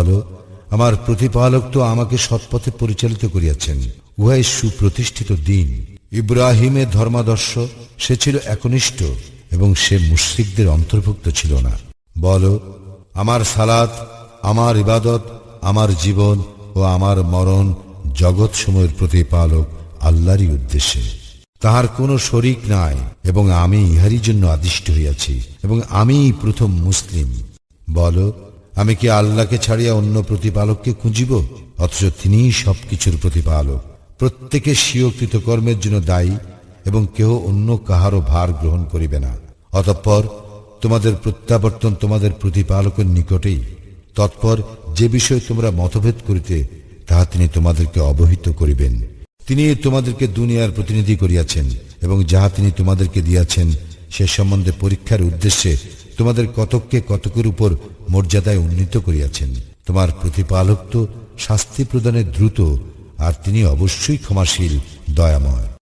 বলো, আমার প্রতিপালক তো আমাকে সৎপথে পরিচালিত করিয়াছেন, উহাই সুপ্রতিষ্ঠিত দিন। ইব্রাহিমের ধর্মাদর্শ, সে ছিল একনিষ্ঠ এবং সে মুশ্রিকদের অন্তর্ভুক্ত ছিল না। বলো, আমার সালাত, আমার ইবাদত, আমার জীবন ও আমার মরণ জগৎ সময়ের প্রতিপালক আল্লাহরই উদ্দেশ্যে। তাহার কোনো শরিক নাই এবং আমি ইহারই জন্য আদিষ্ট হইয়াছি এবং আমিই প্রথম মুসলিম। বলো আমি কি আল্লাহকে ছাড়িয়া অন্য প্রতিপালককে খুঁজিব? অথচ তিনিই সবকিছুর প্রতিপালক। প্রত্যেকে স্বীয় কৃতকর্মের জন্য দায়ী এবং কেহ অন্য কাহারও ভার গ্রহণ করিবে না। অতঃপর তোমাদের প্রত্যাবর্তন তোমাদের প্রতিপালকের নিকটেই। তৎপর যে বিষয়ে তোমরা মতভেদ করিতে, তাহা তিনি তোমাদেরকে অবহিত করিবেন। তিনি তোমাদেরকে দুনিয়ার প্রতিনিধি করিয়াছেন এবং যাহা তিনি তোমাদেরকে দিয়াছেন, সে সম্বন্ধে পরীক্ষার উদ্দেশ্যে তোমাদের কতককে কতকের উপর মর্যাদায় উন্নীত করিয়াছেন। তোমার প্রতিপালক তো শাস্তি প্রদানে দ্রুত, আর তিনি অবশ্যই ক্ষমাশীল, দয়াময়।